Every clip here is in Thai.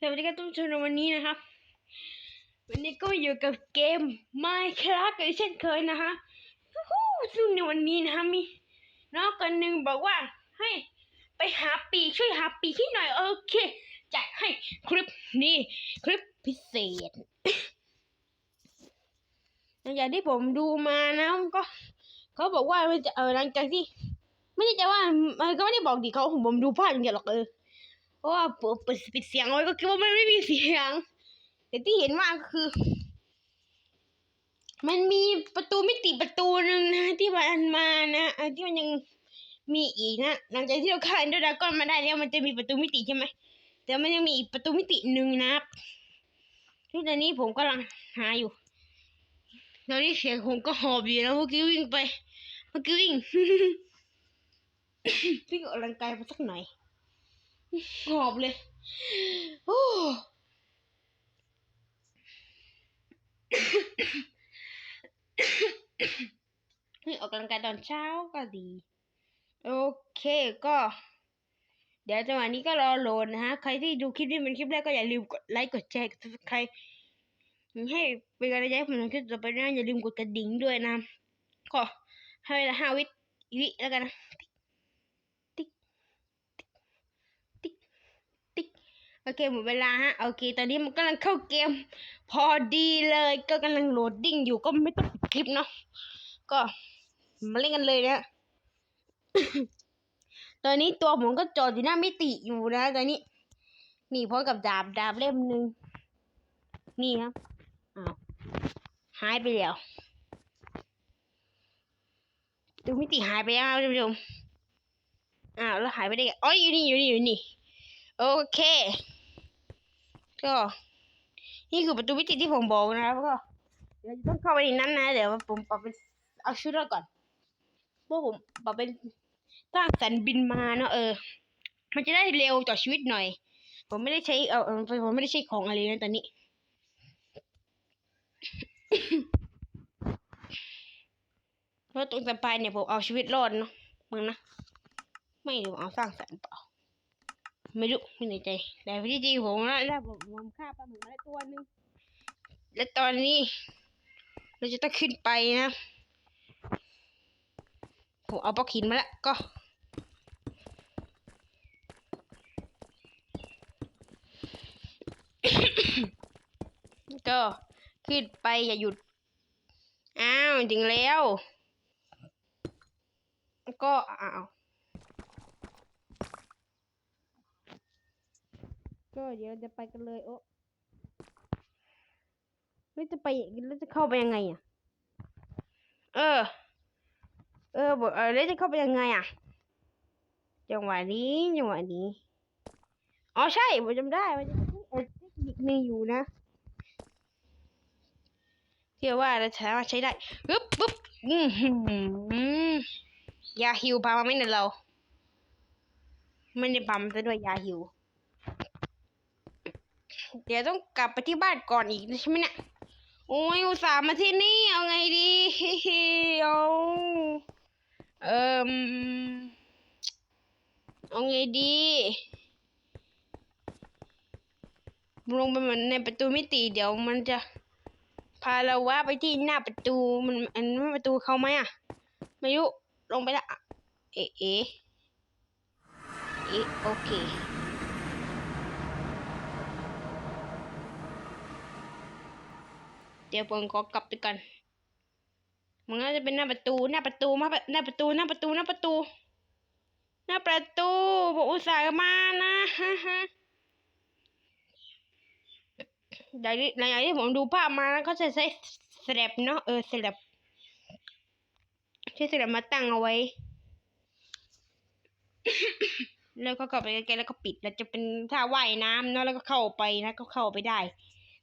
สวัสดีครับทุกท่านวันนี้นะครับ วันนี้ก็อยู่กับเกม Minecraft อีกเช่นเคยนะฮะฮู้ซึ่งในวันนี้นะฮะมีน้องคนหนึ่งบอกว่าให้ไปหาปีช่วยหาปีกให้หน่อยโอเคจัดให้คลิปนี้คลิปพิเศษหลังจากที่ผมดูมานะก็ เขาบอกว่ามันจะเออหลังจากที่ ไม่ได้จะว่าเออก็ไม่ได้บอกดิเขาผมดูภาพอย่างเดียวหรอกเออ เพราะว่าเปิดปิดปิดเสียงไว้ก็คิดว่ามันไม่มีเสียง แต่ที่เห็นว่าคือ มันมีประตูมิติประตูหนึ่งนะ ที่มันมานะอที่มันยังมีอีกนะหลังจากที่เราฆ่าเอนเดร์ดากอนมาได้แล้วมันจะมีประตูมิติใช่ไหมแต่มันยังมีอีกประตูมิติหนึ่งนะครับที่ตอนนี้ผมกำลังหาอยู่ตอนนี้เสียงผมก็หอบอยู่แล้วเมื่อกี้วิ่งไปเมื่อกี้วิ่งวิ่งออกกำลังกายไปสักหน่อย หอบเลยโอ้นี่ออกกำลังกายตอนเช้าก็ดี โอเคก็ เดี๋ยวจังหวะนี้ก็รอโหลดนะฮะ ใครที่ดูคลิปนี้เป็นคลิปแรกก็อย่าลืมกดไลค์กดแชร์กด subscribe ให้เป็นกำลังใจให้ผมทำคลิปต่อไปนะอย่าลืมกดกระดิ่งด้วยนะ ก็ให้เวลาห้าวิวิแล้วกันนะ ติ๊ก ติ๊ก ติ๊ก โอเคหมดเวลาฮะโอเค ตอนนี้มันกำลังเข้าเกม พอดีเลย ก็กำลังโหลดดิ้งอยู่ก็ไม่ต้องปิดคลิปเนาะก็มาเล่นกันเลยนะตอนนี้ตัวผมก็จอดอยู่หน้ามิติอยู่นะตอนนี้ นี่พร้อมกับดาบดาบเล่มหนึ่งนี่ครับอ้าวหายไปแล้วตัวมิติหายไปแล้วครับท่านผู้ชมอ้าวแล้วหายไปได้ไงอ๋ออยู่นี่อยู่นี่อยู่นี่โอเค ก็นี่คือประตูมิติที่ผมบอกนะครับก็เดี๋ยวต้องเข้าไปในนั้นนะเดี๋ยวผมปรับเป็นเอาชุดเราก่อนเพราะผมปรับเป็นสร้างสรรค์บินมาเนาะเออ มันจะได้เร็วต่อชีวิตหน่อย ผมไม่ได้ใช้เออผมไม่ได้ใช้ของอะไรนะตอนนี้เพราะตรงสะพานเนี่ยผมเอาชีวิตรอดเนาะมึงนะไม่รู้เอาสร้างสรรค์เปล่า ไม่รู้ไม่ในใจ แต่ที่จริงผมนะแล้วผมผมฆ่าปลาหมึกมาได้ตัวหนึงและตอนนี้ เราจะต้องขึ้นไปนะผมเอาบล็อกหินมาแล้วก็ก็ขึ้นไปอย่าหยุด อ้าวถึงแล้ว ก็อ้าว ก็เดี๋ยวจะไปกันเลย โอ้แล้วจะไปแล้วจะเข้าไปยังไงอะ เออ เออบอกเออแล้วจะเข้าไปยังไงอะ จังหวะนี้ จังหวะนี้ อ๋อใช่ผมจำได้มันจะมีเออเทคนิคนึงอยู่นะเชื่อว่าเราสามารถใช้ได้ปึ๊บปึ๊บอืมหือยาฮิวพามาไม่เนี่ยเรา ไม่ได้ปั๊มซะด้วยยาฮิว เดี๋ยวต้องกลับไปที่บ้านก่อนอีกใช่ไหมเนี่ยโอ้ยอุตส่าห์มาที่นี่เอาไงดีเอาเอ่มเอาไงดีลงไปเหมือนในประตูมิติเดี๋ยวมันจะพาเราว่าไปที่หน้าประตูมันอันนั้นประตูเขาไหมอะไม่รู้ลงไปละเอะเอะเอะโอเค เดี๋ยวผมขอกลับไปก่อนมันน่าจะเป็นหน้าประตูหน้าประตูมาหน้าประตูหน้าประตูหน้าประตู หน้าประตูผมอุตส่าห์มานะฮะฮะเดี๋ยวนี้หลังจากที่ผมดูภาพมาแล้วก็จะใช้สแลบเนาะเออสแลบใช้สแลบมาตั้งเอาไว้ แล้วก็กลับไปใกแล้วก็ปิดแล้วจะเป็นท่าว่ายน้ำเนาะแล้วก็เข้าไปนะก็เข้าไปได้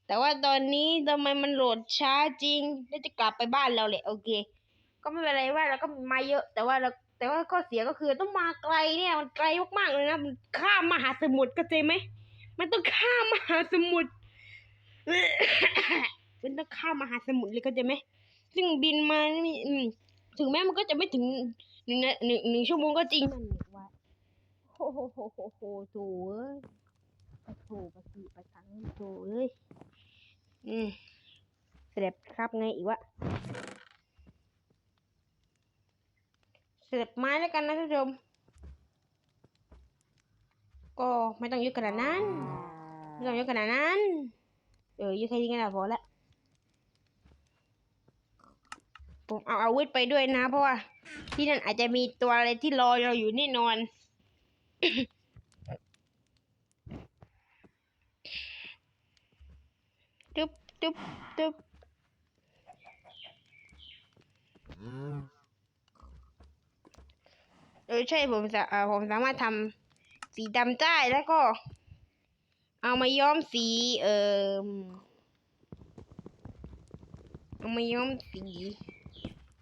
แต่ว่าตอนนี้ทำไมมันโหลดช้าจริงแล้วจะกลับไปบ้านเราแหละโอเค ก็ไม่เป็นไรว่าเราก็มาเยอะ แต่ว่าเราแต่ว่าข้อเสียก็คือต้องมาไกลเนี่ยมันไกลมากๆเลยนะมันข้ามมหาสมุทรเข้าใจไหมมันต้องข้ามมหาสมุทรมันต้องข้ามมหาสมุทรเลยเข้าใจไหมซึ่งบินมานี่ถึงแม้มันก็จะไม่ถึงหนึ่งหนึ่งหนึ่งชั่วโมงก็จริงมันว่าโอ้โหโหโหโหโถเอ้ยไปโถไปสีไปทั้งโถเอ้ย อืมเสร็จครับไงอีกวะเสร็จไม้แล้วกันนะท่านผู้ชม ก็ไม่ต้องเยอะขนาดนั้น ไม่ต้องเยอะขนาดนั้น เออเยอะแค่นี้ก็น่าพอละผมเอาอาวุธไปด้วยนะ เพราะว่า ที่นั่นอาจจะมีตัวอะไรที่รอเราอยู่แน่นอน ตึ๊บตึ๊บเออใช่ผมเออผมสามารถทำสีดำได้แล้วก็ เอามาย้อมสี เอ่อเอามาย้อมสี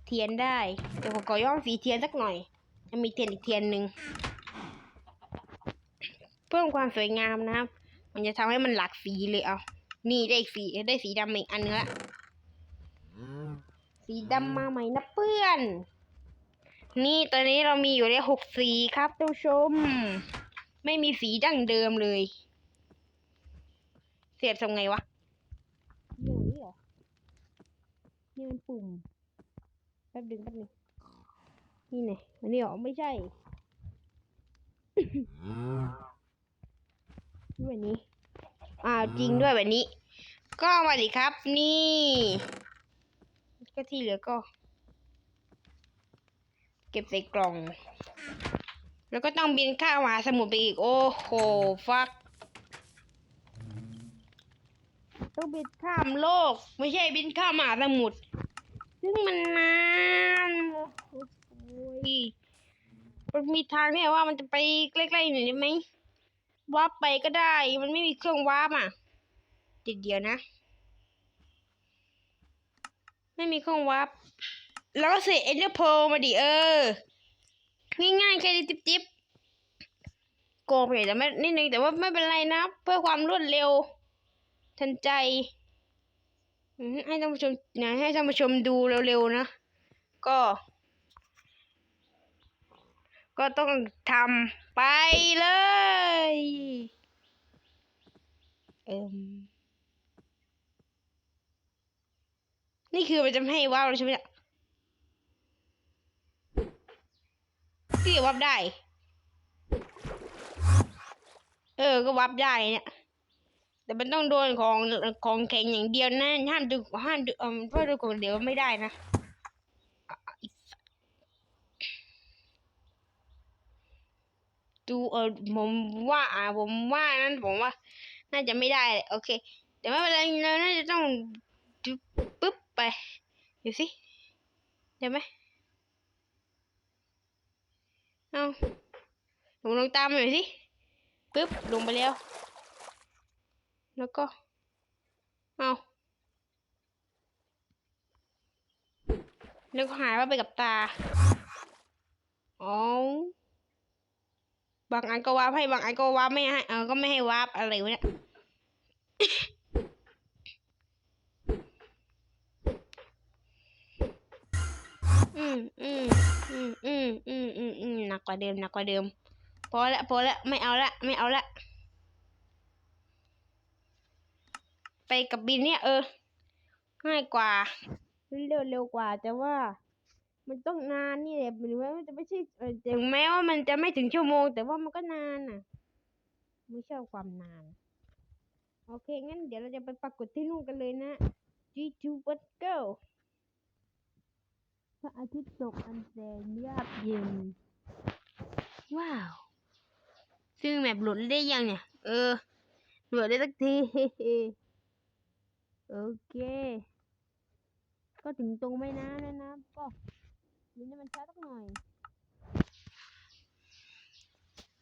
เทียนได้เดี๋ยวผมขอย้อมสีเทียนสักหน่อย จะมีเทียนอีกเทียนหนึ่งเพิ่มความสวยงามนะครับ มันจะทำให้มันหลากสีเลยเอา นี่ได้อีกสีได้สีดำอีกอันนึงละสีดำมาใหม่นะเพื่อน นี่ตอนนี้เรามีอยู่ได้หกสีครับท่านผู้ชม ไม่มีสีดั้งเดิมเลย เสียบทำไงวะนี่นี่เหรอนี่มันปุ่มแป๊บดึงแป๊บนึงนี่ไงอันนี้เหรอไม่ใช่แบบนี้ อ่าวจริงด้วยแบบนี้ ก็มาดิครับ นี่ก็ที่เหลือก็ เก็บใส่กล่อง แล้วก็ต้องบินข้ามมหาสมุทรไปอีก โอ้โหฟักต้องบินข้ามโลก ไม่ใช่บินข้ามมหาสมุทรซึ่งมันนานโอ้โหยมันมีทางเนี่ยว่ามันจะไปใกล้ๆหน่อยได้ไหม วาร์ปไปก็ได้ มันไม่มีเครื่องวาร์ปอะเดี๋ยวนะ ไม่มีเครื่องวาร์ปแล้วก็เสียเอเดอร์โพมาดิเออ ง่ายๆแค่นี้จิ๊บๆโกงไปหน่แต่ไม่นิดนึงแต่ว่าไม่เป็นไรนะ เพื่อความรวดเร็ว ทันใจ ให้ท่านผู้ชมนะให้ท่านผู้ชมดูเร็วๆนะ ก็ ก็ต้องทำ ไปเลย เอิมนี่คือมันจะให้ว้าวเลยใช่ไหมเนี่ยที่วับได้ เออ ก็วับได้เนี่ย แต่มันต้องโดนของของแข็งอย่างเดียวนะ ห้ามดึงห้ามดึงเออเพราะดึงของเดียวไม่ได้นะอีสัส ดูเออผมว่าอ่าผมว่านั้นผมว่า น่าจะไม่ได้โอเค แต่ไม่เป็นไรเราน่าจะต้องดูปึ๊บไปดูสิได้ไหมเอาลงลงตามหน่อยสิปึ๊บลงไปแล้ว แล้วก็ เอาแล้วก็หายว่าไปกับตาอ๋อ บางอันก็วาร์ปให้บางอันก็วาร์ปไม่ให้เออก็ไม่ให้วาร์ปอะไรวะเนี่ยอืมอืมอืมอืมอืมอืมอืมหนักกว่าเดิมหนักกว่าเดิม พอละพอละไม่เอาละไม่เอาละไปกับบินเนี่ยเออง่ายกว่า เร็วเร็วกว่าแต่ว่า มันต้องนานนี่แหละหรือว่ามันจะไม่ใช่เออถึงแม้ว่ามันจะไม่ถึงชั่วโมง แต่ว่ามันก็นานอะไม่ชอบความนาน โอเค งั้นเดี๋ยวเราจะไปปรากฏที่นู่นกันเลยนะ G2 Let's go พระอาทิตย์ตกอันแสนยาบเย็น ว้าว ซึ่งแบบหลุดได้ยังเนี่ย เออ หลุดได้สักที โอเค ก็ถึงตรงไม่นานแล้วนะก็ ยินมันช้าสักหน่อย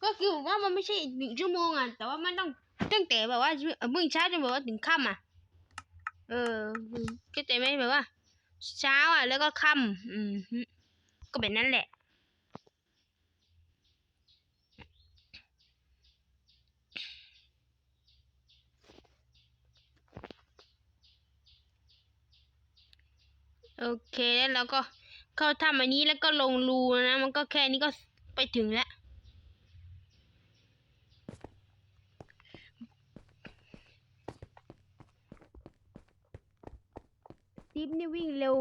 ก็คือว่ามันไม่ใช่หนึ่งชั่วโมงอะ แต่ว่ามันต้องตั้งแต่แบบว่าเมื่อเช้าจนแบบว่าถึงค่ำอะ เออก็ใจไหมแบบว่า เช้าอะ แล้วก็ค่ำอืมก็แบบนั้นแหละโอเคแล้วเราก็ เข้าถ้ำอันนี้แล้วก็ลงรูนะมันก็แค่นี้ก็ไปถึงแล้วติ๊นี่วิ่งเร็ว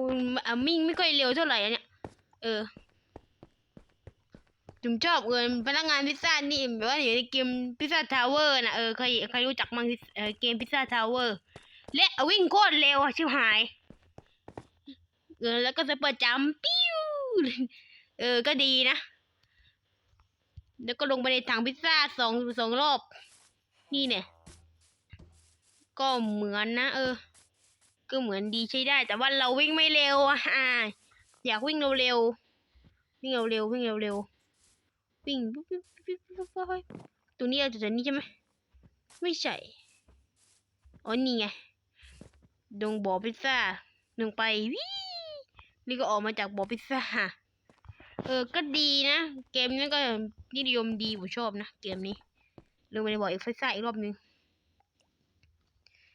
อะมิ่งไม่ค่อยเร็วเท่าไหร่เนี่ย เออจุมชอบเอินพนักงานพิซซ่านี่แบบว่าอยู่ในเกมพิซซ่าทาวเวอร์นะเออใครใครรู้จักมั้งเกมพิซซ่าทาวเวอร์และวิ่งโคตรเร็วอะชิบหาย เออแล้วก็จะเปิดจัมปิ้วเออก็ดีนะ แล้วก็ลงไปในถังพิซซ่าสองสองรอบ นี่เนี่ย ก็เหมือนนะ เออ ก็เหมือนดีใช้ได้ แต่ว่าเราวิ่งไม่เร็วอ่าอยากวิ่งเร็วๆวิ่งเร็วๆวิ่งเร็วๆวิ่งปุ๊บปุ๊บปุ๊บปุ๊บปุ๊บปุ๊บตัวนี้เอาจากนี้ใช่ไหมไม่ใช่อ๋อนี่ไงดงบ่อพิซซ่าลงไปวิ นี่ก็ออกมาจากบอพิซซ่าเออ ก็ดีนะ เกมนี้ก็นิยมดีผมชอบนะ เกมนี้ลงไปบ่ออีกพิซซ่าอีกรอบนึง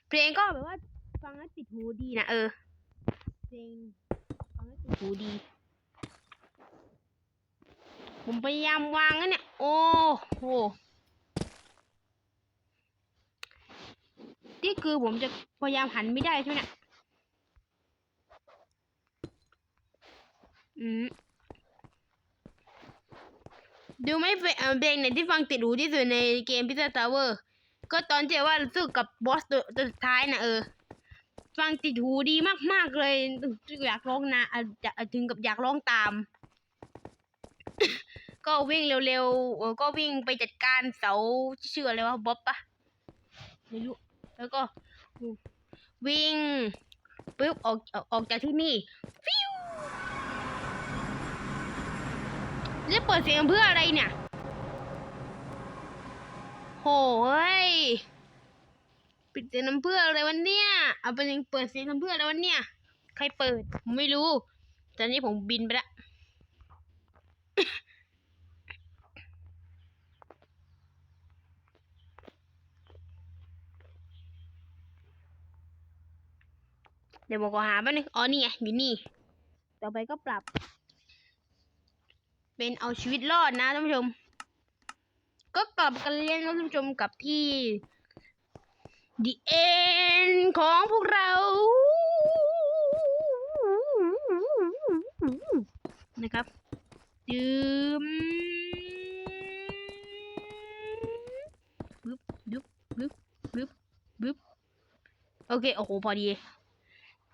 เพลงก็แบบว่า ฟังแล้วติดหูดีนะเออ เพลงฟังแล้วติดหูดี ผมพยายามวางนะเนี่ย โอ้โหนี่คือผมจะพยายามหันไม่ได้ใช่ไหมเนี่ย อืมดูไม่เพลงไหนที่ฟังติดหูที่สุดในเกมพิซซ่าทาวเวอร์ก็ตอนที่ว่าสู้กับบอสตัวตัวสุดท้ายนะเออ ฟังติดหูดีมากๆเลย อยากร้องนะถึงกับอยากร้องตาม ก็วิ่งเร็วๆก็วิ่งไปจัดการเสาชื่ออะไรวะบ๊อบปะไม่รู้แล้วก็ วิ่งปุ๊บออกออกออกจากที่นี่ฟิว จะเปิดเสียงเพื่ออะไรเนี่ย โหยปิดเสียงน้ำเพื่ออะไรวันเนี้ยเอาไปยังเปิดเสียงน้ำเพื่ออะไรวันเนี้ยใครเปิด ผมไม่รู้ ตอนนี้ผมบินไปละเดี๋ยวผมขอหาแป๊บนึงอ๋อนี่ไงอยู่นี่ ต่อไปก็ปรับ เป็นเอาชีวิตรอดนะท่านผู้ชม ก็กลับกันเรียนนะท่านผู้ชมกับที่ The End ของพวกเรานะครับดื่มบึ๊บบึ๊บบึ๊บบึ๊บบึ๊บโอเค โอ้โห พอดี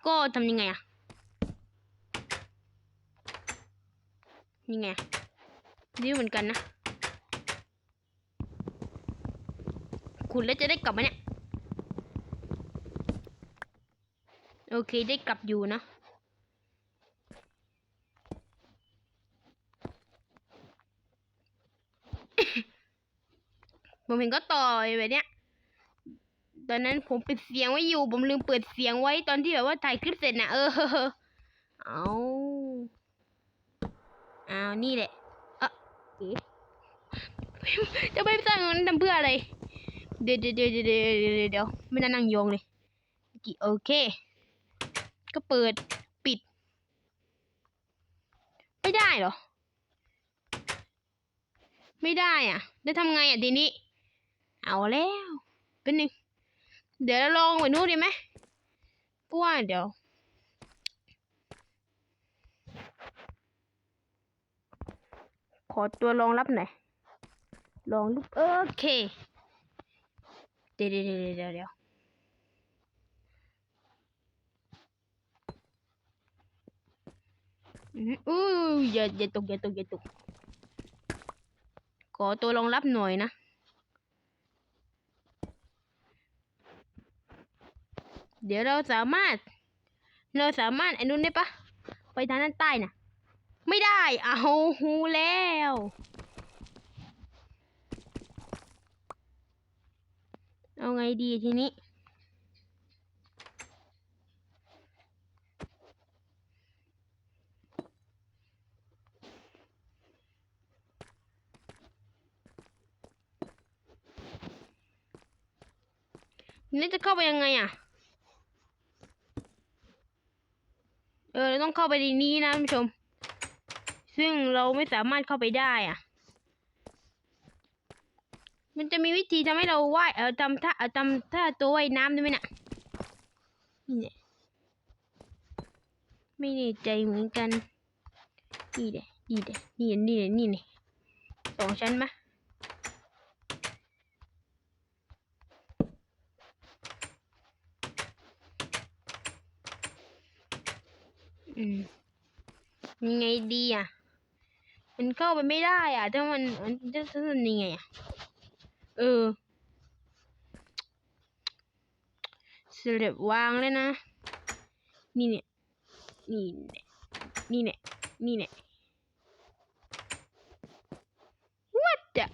ก็ทำยังไงอะ ยังไงนี่เหมือนกันนะคุณแล้วจะได้กลับไหมเนี่ย โอเคได้กลับอยู่นะผมเห็นก็ต่อยแบบเนี้ย ตอนนั้นผมปิดเสียงไว้อยู่ ผมลืมเปิดเสียงไว้ตอนที่แบบว่าถ่ายคลิปเสร็จนะเออ เอา อานี่แหละเอะเอ๊ะจะไปสร้างนั้นทำเพื่ออะไร เดี๋ยวเดี๋ยวเดี๋ยวเดี๋ยวเดี๋ยวเดี๋ยวไม่น่านั่งโยงเลยโอเค ก็เปิดปิด ไม่ได้เหรอ ไม่ได้อะ ได้วทำไงอะทีนี้ เอาแล้ว เป็นหนึ่ง เดี๋ยวเราลองไปนู่นดีไหมเพราะว่าเดี๋ยว ขอตัวรองรับหน่อยลองรูโอเค เดี๋ยวเดี๋ยวเดี๋ยวเดี๋ยวอืออู้อย่าอย่าตกอย่าตกอย่าตกขอตัวรองรับหน่อยนะ เดี๋ยวเราสามารถ เราสามารถไอ้นู้นได้ปะไปทางด้านใต้น่ะ ไม่ได้ เอาหูแล้ว เอาไงดีทีนี้ นี่จะเข้าไปยังไงอะ เออ ต้องเข้าไปในนี้นะท่านผู้ชม ซึ่งเราไม่สามารถเข้าไปได้อะ มันจะมีวิธีทำให้เราว่ายเออทำท่าเออทำท่าตัวว่ายน้ำได้ไหมน่ะนี่เนี่ยไม่แน่ใจเหมือนกัน นี่เด้นี่เด้นี่นี่เด้นี่นี่สองชั้นมะอืมยังไงดีอะ มันเข้าไปไม่ได้อะ ถ้ามันมันจะทำยังไงอะ เออสลับวางเลยนะ นี่เนี่ย นี่เนี่ยนี่เนี่ยนี่เนี่ย what อะ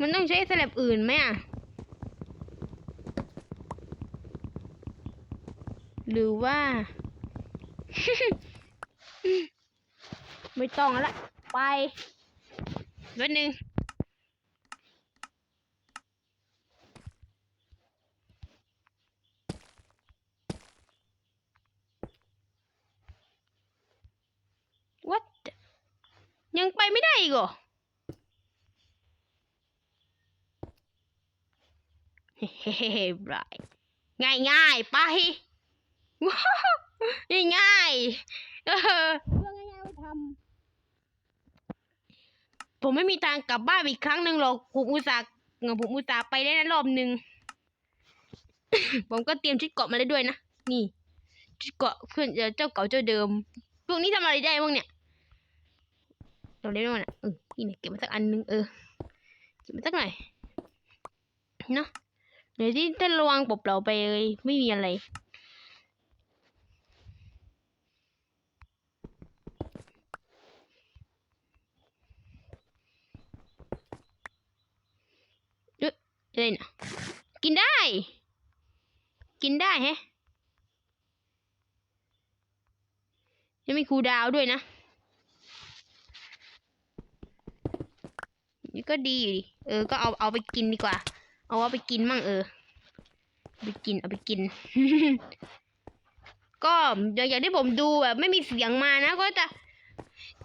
มันต้องใช้สลับอื่นไหมอะ หรือว่า ไม่ต้องแล้วละ ไปวันหนึ่ง what ยังไปไม่ได้อีกเหรอเฮ้เฮ้บรายง่ายง่ายไปว้าวง่ายง่ายๆเออเรื่องง่ายๆไปทำ ผมไม่มีทางกลับบ้านอีกครั้งหนึ่งหรอกผมอุตส่าห์ผมอุตส่าห์ไปได้นะรอบหนึ่ง ผมก็เตรียมชุดเกาะมาแล้ด้วยนะ นี่ ชุดเกาะเพื่อนเจ้าเก่าเจ้าเดิม พวกนี้ทำอะไรได้บ้างเนี่ย เราเล่นมันอะเออนี่เนี่ยเก็บมาสักอันนึงเออ เก็บมาสักหน่อย เนาะเดี๋ยวที่ท่านระวังปบเราไปเลยไม่มีอะไร อ๊ะอะไรนะกินได้ กินได้แฮะยังมีครูดาวด้วยนะนี่ก็ดีอยู่ดิ เออ ก็เอาเอาไปกินดีกว่า เอาเอาไปกินมั่งเออ ไปกินเอาไปกิน ก็อย่างที่ผมดูแบบไม่มีเสียงมานะ ก็จะ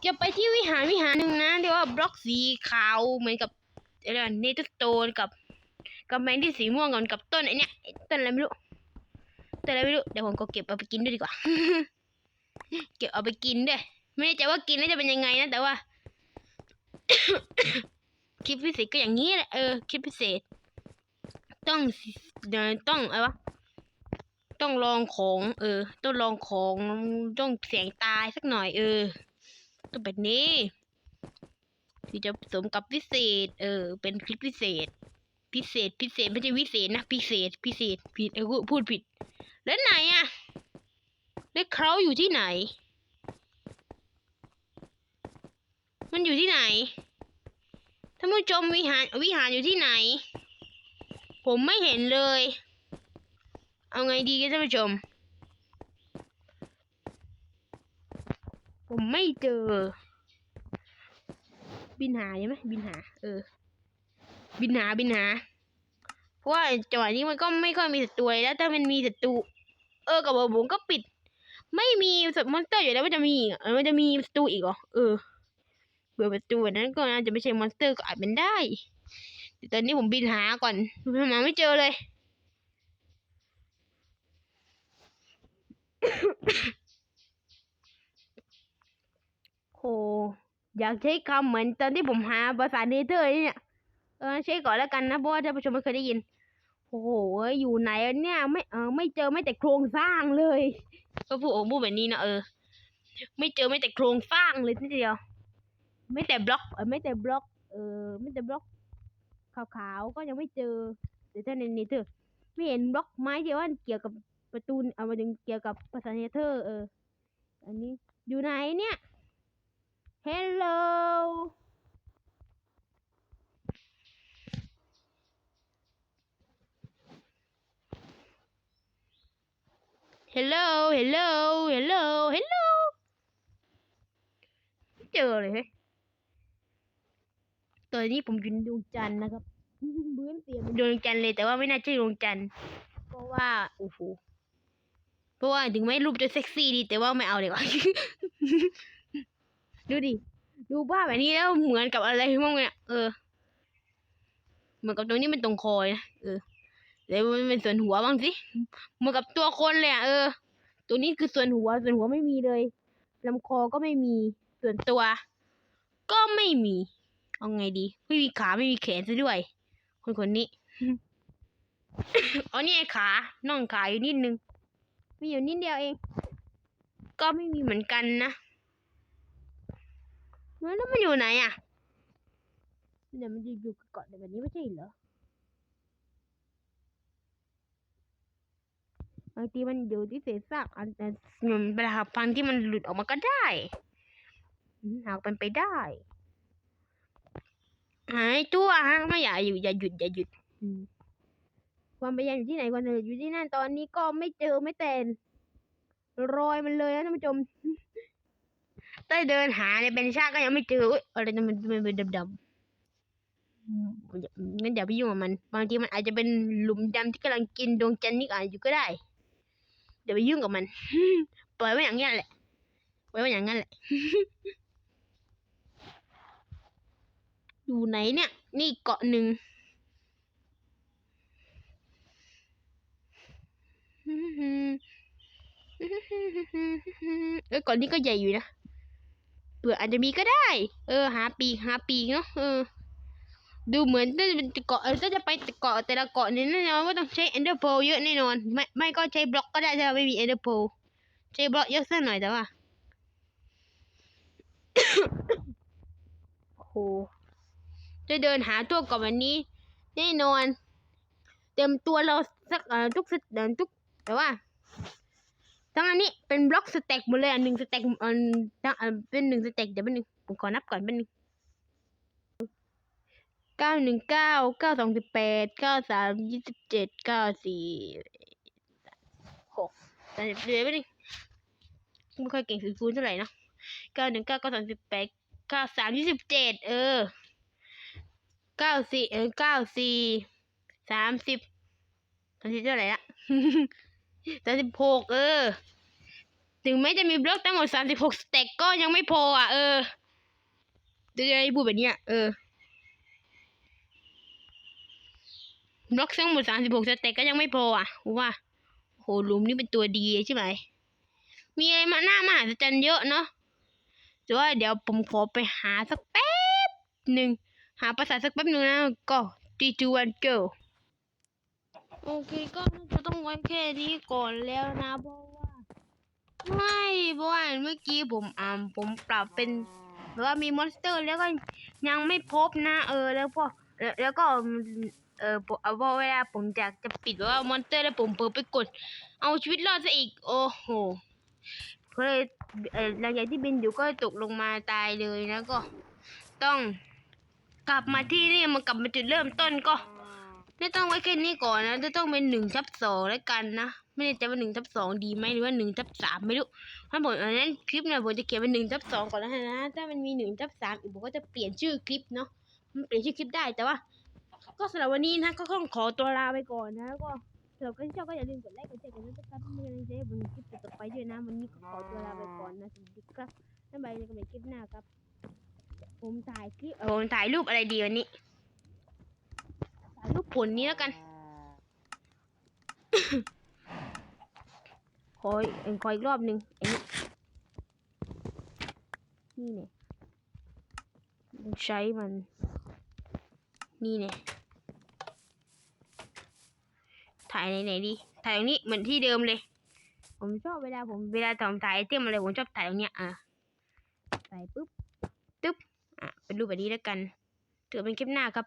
จะไปที่วิหารวิหารหนึ่งนะเรียกว่าบล็อกสีขาวเหมือนกับอะไรเนเธอร์โตนกับ กับแมงที่สีม่วงกันกับต้นไอเนี้ยต้นอะไรไม่รู้ต้นอะไรไม่รู้เดี๋ยวผมก็เก็บเอาไปกินด้วยดีกว่า เก็บเอาไปกินด้วยไม่แน่ใจว่ากินแล้วจะเป็นยังไงนะแต่ว่า คลิปพิเศษก็อย่างนี้แหละเออคลิปพิเศษ ต้องเดี๋ยวต้องอะไรวะต้องลองของ เออ ต้องลองของต้องเสียงตายสักหน่อย เออต้องแบบนี้ที่จะผสมกับพิเศษ เออ เป็นคลิปพิเศษ พิเศษ พิเศษไม่ใช่วิเศษนะพิเศษ พิเศษผิดเออพูดผิด แล้วไหนอะแล้วเขาอยู่ที่ไหน มันอยู่ที่ไหนท่านผู้ชมวิหารวิหารอยู่ที่ไหน ผมไม่เห็นเลย เอาไงดีกันท่านผู้ชม ผมไม่เจอ บินหาใช่ไหมบินหา เออ บินหาบินหา เพราะว่าจังหวะนี้มันก็ไม่ค่อยมีศัตรูแล้วถ้ามันมีศัตรูเออกับผมก็ปิด ไม่มีสัตว์มอนสเตอร์อยู่แล้วมันจะมีอีกมันจะมีศัตรูอีกเหรอเออเปิดประตูนั้นก็น่าจะไม่ใช่มอนสเตอร์ก็อาจเป็นได้แต่ตอนนี้ผมบินหาก่อนหาไม่เจอเลยโหอยากใช้คำเหมือนตอนที่ผมหาภาษาเนเธอร์เนี่ย เออใช้ก่อนแล้วกันนะเพราะว่าท่านผู้ชมไม่เคยได้ยิน โอ้โหอยู่ไหนเนี่ยไม่เออไม่เจอไม่แต่โครงสร้างเลยก็พูดโอ้พูดแบบนี้นะเออ ไม่เจอไม่แต่โครงสร้างเลยทีเดียว ไม่แต่บล็อกเออไม่แต่บล็อก เออ ไม่แต่บล็อกขาวๆก็ยังไม่เจอแต่ถ้าในเนเธอร์ไม่เห็นบล็อกไม้ที่ว่าเกี่ยวกับประตูเอามาถึงเกี่ยวกับภาษาเนเธอร์เออ อันนี้อยู่ไหนเนี่ย Hello เฮลโลเฮลโลเฮลโลเฮลโลไม่เจอเลยเฮ้ยตอนนี้ผมอยู่ในดวงจันทร์นะครับบื้นเสียงเป็นดวงจันทร์เลยแต่ว่าไม่น่าใช่ดวงจันทร์เพราะว่าโอ้โหเพราะว่าถึงแม้รูปจะเซ็กซี่ดี แต่ว่าไม่เอาดีกว่าดูดิดูภาแบบนี้แล้วเหมือนกับอะไรบ้างเนี่ยเออ เหมือนกับตรงนี้เป็นตรงคอยนะเออ แล้วมันเป็นส่วนหัวบ้างสิเหมือนกับตัวคนเลยอะเออ ตัวนี้คือส่วนหัว ส่วนหัวไม่มีเลยลำคอก็ไม่มี ส่วนตัว ก็ไม่มี เอาไงดี ไม่มีขาไม่มีแขนซะด้วย คนคนนี้เอานี่ไอ้ขาน่องขาอยู่นิดนึง มีอยู่นิดเดียวเอง ก็ไม่มีเหมือนกันนะแล้วมันอยู่ไหนอะเดี๋ยวมันจะอยู่กับเกาะแบบนี้ไม่ใช่เหรอ บางทีมันอยู่ที่เศษซากอันอันมันเวลาพังที่มันหลุดออกมาก็ได้อืมหากเป็นไปได้หายตัวฮะไม่อย่าอยู่อย่าหยุดอย่าหยุดอืมความพยายามอยู่ที่ไหนความสำเร็จอยู่ที่นั่นตอนนี้ก็ไม่เจอไม่แต่นรอยมันเลยนะท่านผู้ชมได้เดินหาในเป็นชาติก็ยังไม่เจออุ๊ยอะไรมันมันเป็นดำๆอืมอย่างั้นอย่าไปยุ่งกับมัน บางทีมันอาจจะเป็นหลุมดำที่กำลังกินดวงจันทร์นี่อาจอยู่ก็ได้ เดี๋ยวไปยุ่งกับมัน ปล่อยไว้อย่างนี้นแหละปล่อยไว้อย่างนั้นแหละ อยู่ไหนเนี่ย นี่เกาะหนึ่งเออเก่อนนี้ก็ใหญ่อยู่นะเปลือกอาจจะมีก็ได้ เออ หาปีหาปีเนาะ เออ ดูเหมือนถ้าจะเป็นเกาะเออถ้าจะไปเกาะแต่ละเกาะนี่แน่นอนว่าต้องใช้เอนเดอร์โพเยอะแน่นอน ไม่ไม่ก็ใช้บล็อกก็ได้ถ้าไม่มีเอนเดอร์โพใช้บล็อกเยอะสักหน่อยแต่ว่าโอ้โหจะเดินหาตัวเกาะวันนี้ แน่นอน เต็มตัวเราสักเอ่อทุกสเอ่อทุกแต่ว่าทั้งอันนี้เป็นบล็อกสเต็กหมดเลยอันหนึ่งสเต็กอันทั้งอันเป็นหนึ่งสเต็กเดี๋ยวเป็นหนึ่งผมขอนับก่อนเป็นหนึ่ง เก้าหนึ่งเก้าเก้าสองสิบแปดเก้าสามยี่สิบเจ็ดเก้าสี่หกสามสิบเดี๋ยวเป็นหนึ่งไม่ค่อยเก่งสูคูณเท่าไหร่นะเก้าหนึ่งเก้าเก้าสามสิบแปดเก้าสามยี่สิบเจ็ดเออเก้าสี่เออเก้าสี่สามสิบสามสิบเท่าไหร่ละสามสิบหกเออ ถึงแม้จะมีบล็อกทั้งหมดสามสิบหกสเต็กก็ยังไม่พออะ เออจะให้พูดแบบเนี้ยเออ บล็อกทั้งหมดสามสิบหกสเต็กก็ยังไม่พออะว่าโหหลุมนี่เป็นตัวดีใช่ไหมมีอะไรมาหน้ามหัศจรรย์เยอะเนาะแต่ว่าเดี๋ยวผมขอไปหาสักแป๊บหนึ่งหาภาษาสักแป๊บหนึ่งนะก็ three two one go โอเคก็จะต้องไว้แค่นี้ก่อนแล้วนะเพราะว่าไม่เพราะว่าเมื่อกี้ผมอ่าผมปรับเป็นแบบว่ามีมอนสเตอร์แล้วก็ยังไม่พบนะเออแล้วพอแล้วก็ เออพอเอาพอเวลาผมอยากจะปิดว่ามอนเตอร์แล้วผมเปิดไปกด เอาชีวิตรอดซะอีก โอ้โหก็เลยเออหลังจากที่บินอยู่ก็ตกลงมาตายเลยนะก็ ต้อง กลับมาที่นี่มากลับมาจุดเริ่มต้นก็ไม่ต้องไว้แค่นี้ก่อนนะจะต้องเป็นหนึ่งทับสองแล้วกันนะไม่แน่ใจว่าหนึ่งทับสองดีไหมหรือว่าหนึ่งทับสามไม่รู้ถ้าผมอันนั้นคลิปเนี่ยผมจะเขียนเป็นหนึ่งทับสองก่อนแล้วนะถ้ามันมีหนึ่งทับสามอีกผมก็จะเปลี่ยนชื่อคลิปเนาะมันเปลี่ยนชื่อคลิปได้แต่ว่า ก็สำหรับวันนี้นะก็ต้องขอตัวลาไปก่อนนะแล้วก็สำหรับใครที่ชอบก็อย่าลืมกดไลค์กดแชร์กดซับสไครป์เพื่อนกำลังใจให้ผมในคลิปต่อไปด้วยนะวันนี้ก็ขอตัวลาไปก่อนนะสวัสดีครับบ๊ายบายเจอกันใหม่คลิปหน้าครับ ผมถ่ายคลิปเออผมถ่ายรูปอะไรดีวันนี้ถ่ายรูปผลนี้แล้วกันขอเอ็นขออีกรอบหนึ่งนี่เนี่ยใช้มัน นี่เนี่ยถ่ายไหนๆดีถ่ายตรงนี้เหมือนที่เดิมเลย ผมชอบเวลาผมเวลาทำถ่ายไอเทมอะไรผมชอบถ่ายตรงเนี้ยอะถ่ายปุ๊บตึ๊บอะเป็นรูปแบบนี้แล้วกันถือเป็นคลิปหน้าครับ